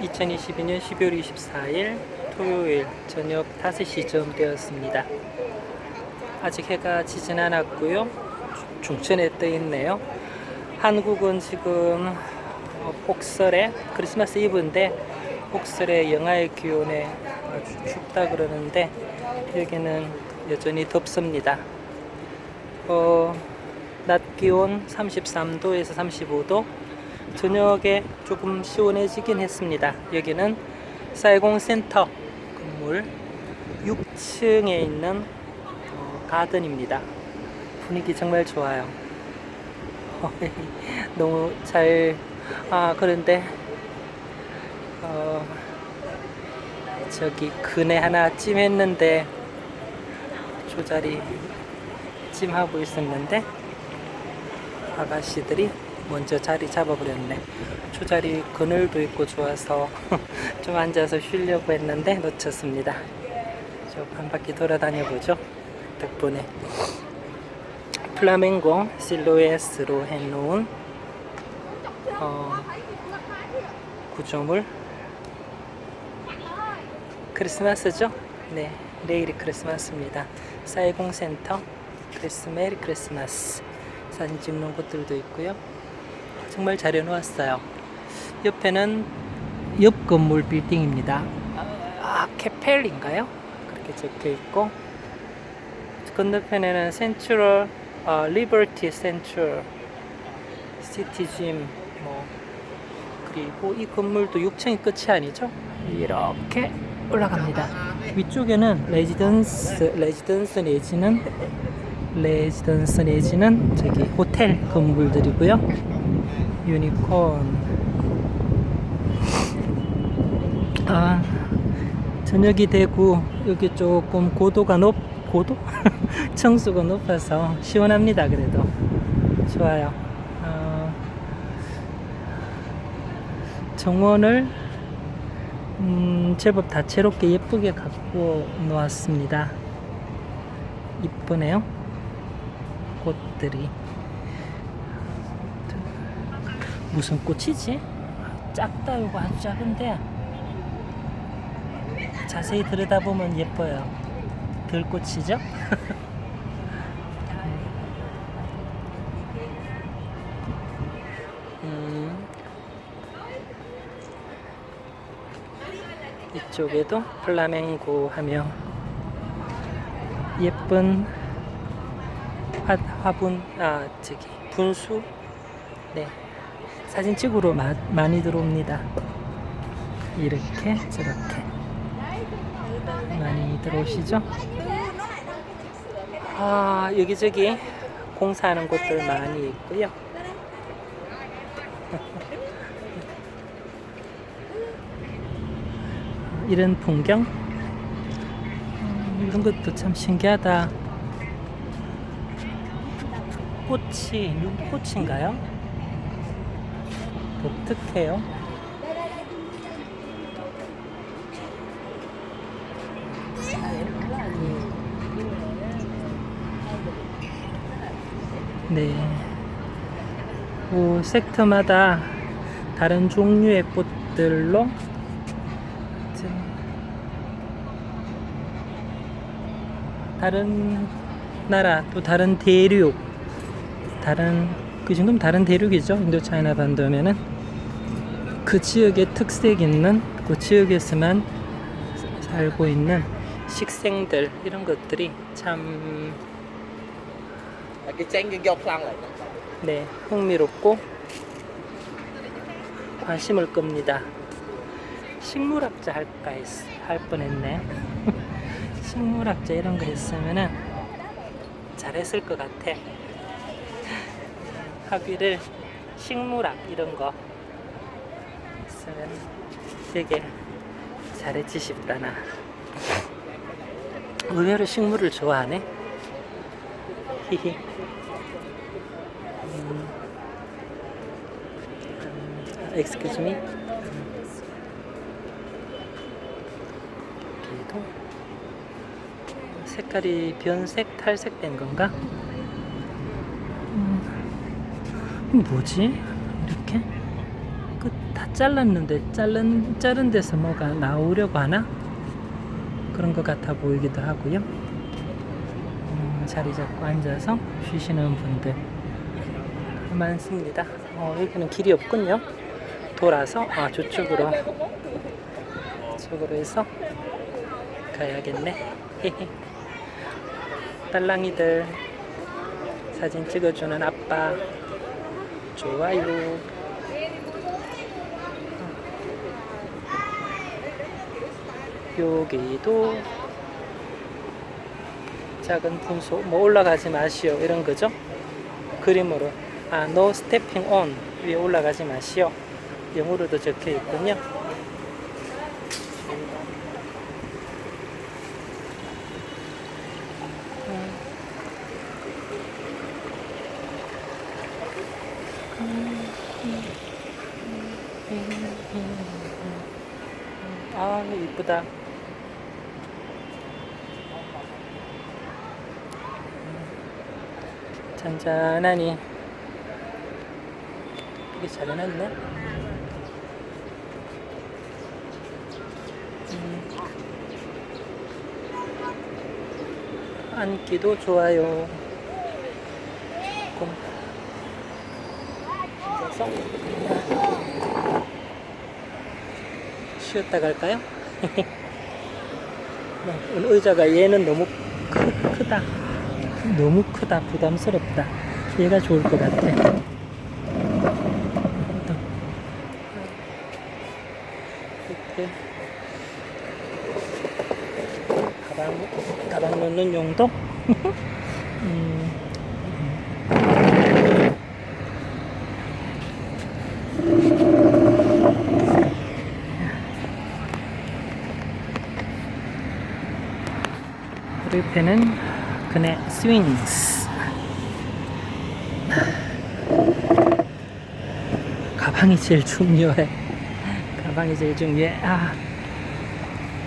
2022년 12월 24일 토요일 저녁 5시쯤 되었습니다. 아직 해가 지진 않았고요. 중천에 떠 있네요. 한국은 지금 어, 폭설에 크리스마스 이브인데 폭설에 영하의 기온에 춥다 그러는데 여기는 여전히 덥습니다. 어, 낮 기온 33도에서 35도, 저녁에 조금 시원해지긴 했습니다. 여기는 사이공 센터 건물 6층에 있는 어, 가든입니다. 분위기 정말 좋아요. 너무 잘, 아, 그런데, 어, 저기 그네 하나 찜했는데, 조자리 찜하고 있었는데, 아가씨들이 먼저 자리 잡아버렸네. 조자리 그늘도 있고 좋아서 좀 앉아서 쉬려고 했는데 놓쳤습니다. 좀한 바퀴 돌아다녀 보죠. 덕분에 플라멩고 실루엣으로 해놓은 어, 구조물 크리스마스죠? 네, 내일이 크리스마스입니다. 사이공 센터 크리스 메리 크리스마스 사진 찍는 곳들도 있고요. 정말 잘 해놓았어요. 옆에는 옆 건물 빌딩입니다. 아, 캐펠인가요? 그렇게 적혀 있고 건너편에는 센트럴 어, 리버티 센트럴 시티짐 뭐 그리고 이 건물도 6층이 끝이 아니죠? 이렇게 올라갑니다. 위쪽에는 레지던스 레지던스 내지는 레지던스 내지는 저기 호텔 건물들이고요. 유니콘 아 저녁이 되고 여기 조금 고도가 높 고도 청수가 높아서 시원합니다. 그래도 좋아요. 어, 정원을 음, 제법 다채롭게 예쁘게 갖고 놓았습니다. 이쁘네요. 꽃들이 무슨 꽃이지? 작다 이거 아주 작은데 자세히 들여다보면 예뻐요. 들꽃이죠? 음, 이쪽에도 플라멩고 하며 예쁜 화, 화분 아 저기 분수 네 사진 찍으러 마, 많이 들어옵니다. 이렇게 저렇게. 많이 들어오시죠? 아 여기저기 공사하는 곳들 많이 있고요. 이런 풍경? 음, 이런 것도 참 신기하다. 꽃이 눈꽃인가요? 독특해요. 네. 뭐 섹터마다 다른 종류의 꽃들로 좀 다른 나라 또 다른 대륙 다른 그 정도면 다른 대륙이죠 인도 차이나 반도면은 그 지역의 특색 있는 그 지역에서만 살고 있는 식생들 이런 것들이 참 sang lại 네, 흥미롭고 관심을 끕니다. 식물학자 할까 했, 할 뻔했네. 식물학자 이런 거 했으면은 잘했을 것 같아. 학위를 식물학 이런 거 했으면 되게 잘했지 싶다 나. 의외로 식물을 좋아하네. excuse me. 여기도 색깔이 변색 탈색된 건가? 음, 뭐지? 이렇게 끝다 잘랐는데 자른 자른 데서 뭐가 나오려고 하나 그런 것 같아 보이기도 하고요. 음, 자리 잡고 앉아서 쉬시는 분들 많습니다. 어, 여기는 길이 없군요. 돌아서 아 저쪽으로 저쪽으로 해서 가야겠네. 딸랑이들 사진 찍어주는 아빠 좋아요. 여기도 작은 분소 뭐 올라가지 마시오. 이런 거죠? 그림으로. 아 no stepping on. 위에 올라가지 마시오. 영어로도 적혀 있군요 아 이쁘다. 잔잔하니. 이게 잘 해놨네? 음. 앉기도 좋아요. 쉬었다 갈까요? 네, 의자가 얘는 너무 크, 크다. 너무 크다. 부담스럽다. 얘가 좋을 것 같아. 이렇게 가방 가방 넣는 용도? 배는 그네 스윙스. 가방이 제일 중요해. 가방이 제일 중요해. 아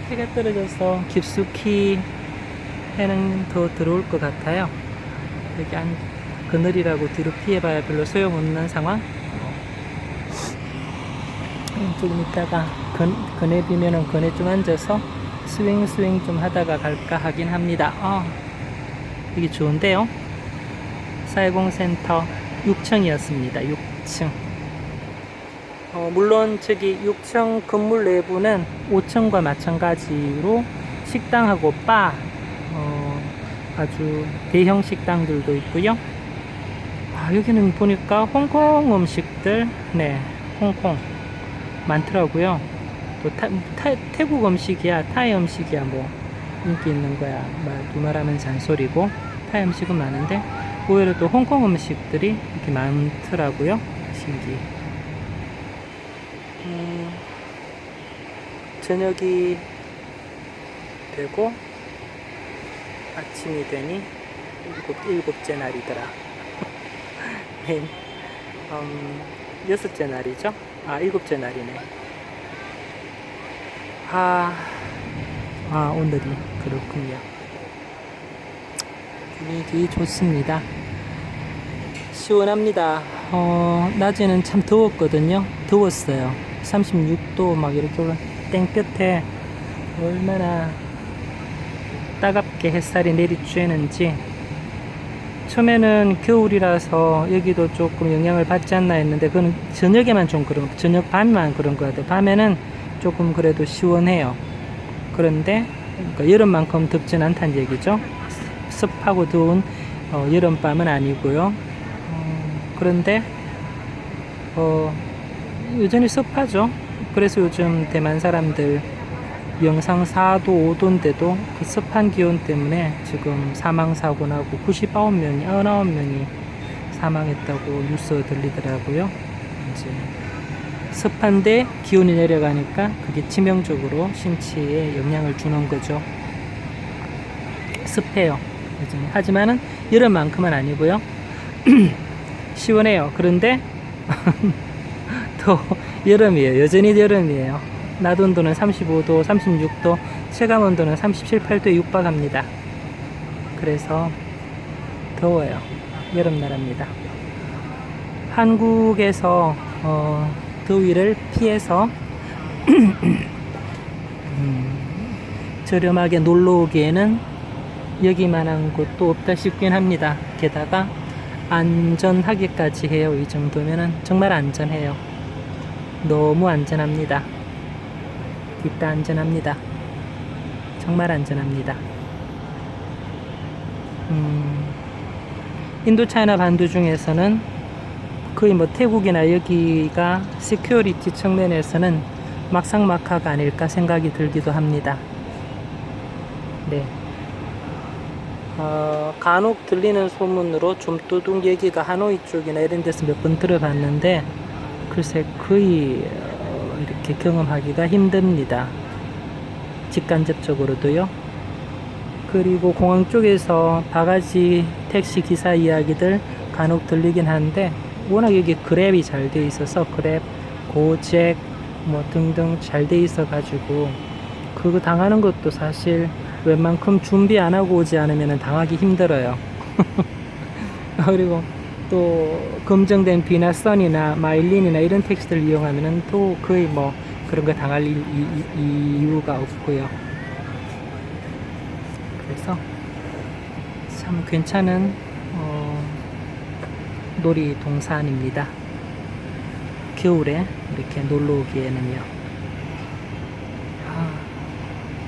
해가 떨어져서 깊숙이 해는 더 들어올 것 같아요. 여기 안 그늘이라고 뒤로 피해봐야 별로 소용없는 상황. 음, 조금 있다가 그, 그네 비면은 그네 좀 앉아서 스윙 스윙 좀 하다가 갈까 하긴 합니다. 아, 이게 좋은데요. 사회공센터 6층이었습니다. 6층. 어, 물론 저기 6층 건물 내부는 5층과 마찬가지로 식당하고 바, 어, 아주 대형 식당들도 있고요. 아, 여기는 보니까 홍콩 음식들, 네, 홍콩 많더라고요. 또 타, 타- 태국 음식이야, 타이 음식이야, 뭐 인기 있는 거야. 말 두말하면 잔소리고 타이 음식은 많은데 의외로 또 홍콩 음식들이 이렇게 많더라고요. 신기. 음, 저녁이 되고 아침이 되니 일곱 일곱째 날이더라. 네, 음, 여섯째 날이죠. 아 일곱째 날이네. 아, 아 오늘이 그렇군요. 분위기 좋습니다. 시원합니다. 어, 낮에는 참 더웠거든요. 더웠어요. 36도 막 이렇게 올라 땡볕에 얼마나 따갑게 햇살이 내리쬐는지 처음에는 겨울이라서 여기도 조금 영향을 받지 않나 했는데 그건 저녁에만 좀 그런 저녁 밤만 그런 것 같아요. 밤에는 조금 그래도 시원해요. 그런데 그러니까 여름만큼 덥진 않다는 얘기죠. 습하고 더운 어, 여름밤은 아니고요. 어, 그런데 어, 여전히 습하죠. 그래서 요즘 대만 사람들 영상 4도, 5도인데도 그 습한 기온 때문에 지금 사망 사고 나고 99명이, 99명이 사망했다고 뉴스 들리더라고요. 이제 습한데 기온이 내려가니까 그게 치명적으로 신체에 영향을 주는 거죠. 습해요. 여전히. 하지만은 여름만큼은 아니고요. 시원해요. 그런데 또 여름이에요. 여전히 여름이에요. 낮 온도는 35도, 36도, 체감 온도는 37, 8도에 육박합니다. 그래서 더워요. 여름 나라입니다. 한국에서 어, 더위를 피해서 음, 저렴하게 놀러 오기에는 여기만한 곳도 없다 싶긴 합니다. 게다가 안전하게까지 해요. 이 정도면은 정말 안전해요. 너무 안전합니다. 뒷다 안전합니다. 정말 안전합니다. 음, 인도 차이나 반도 중에서는 거의 뭐 태국이나 여기가 시큐리티 측면에서는 막상막하가 아닐까 생각이 들기도 합니다. 네. 어, 간혹 들리는 소문으로 좀도둑 얘기가 하노이 쪽이나 이런 데서 몇 번 들어봤는데 글쎄 거의 어, 이렇게 경험하기가 힘듭니다. 직간접적으로도요. 그리고 공항 쪽에서 바가지 택시 기사 이야기들 간혹 들리긴 하는데 워낙 여기 그랩이 잘 돼 있어서 그랩, 고잭 뭐 등등 잘 돼 있어 가지고 그거 당하는 것도 사실 웬만큼 준비 안 하고 오지 않으면 당하기 힘들어요. 그리고 또 검증된 비나 선이나 마일린이나 이런 택시들 이용하면은 또 거의 뭐 그런 거 당할 이, 이- 이- 이유가 없고요. 그래서 참 괜찮은 어, 놀이동산입니다. 겨울에 이렇게 놀러 오기에는요. 아,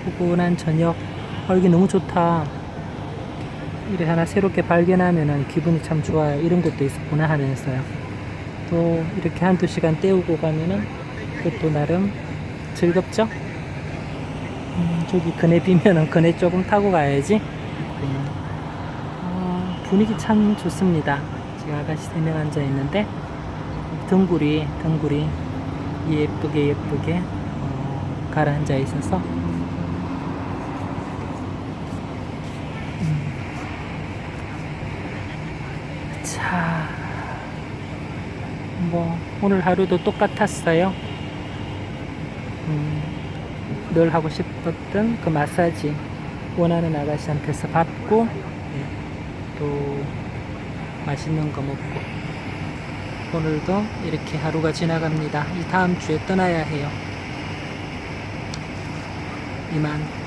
포근한 저녁. 아, 여기 너무 좋다. 이래 하나 새롭게 발견하면은 기분이 참 좋아요. 이런 것도 있었구나 하면서요. 또 이렇게 한두 시간 때우고 가면은 그것도 나름 즐겁죠? 음, 저기 그네 비면은 그네 조금 타고 가야지. 음, 어, 분위기 참 좋습니다. 지금 아가씨 세 명 앉아 있는데 덩굴이 덩굴이 예쁘게 예쁘게 어, 가라앉아 있어서 음. 자, 뭐 오늘 하루도 똑같았어요. 음, 늘 하고 싶었던 그 마사지 원하는 아가씨한테서 받고 예, 또 맛있는 거 먹고 오늘도 이렇게 하루가 지나갑니다. 이 다음 주에 떠나야 해요. 이만.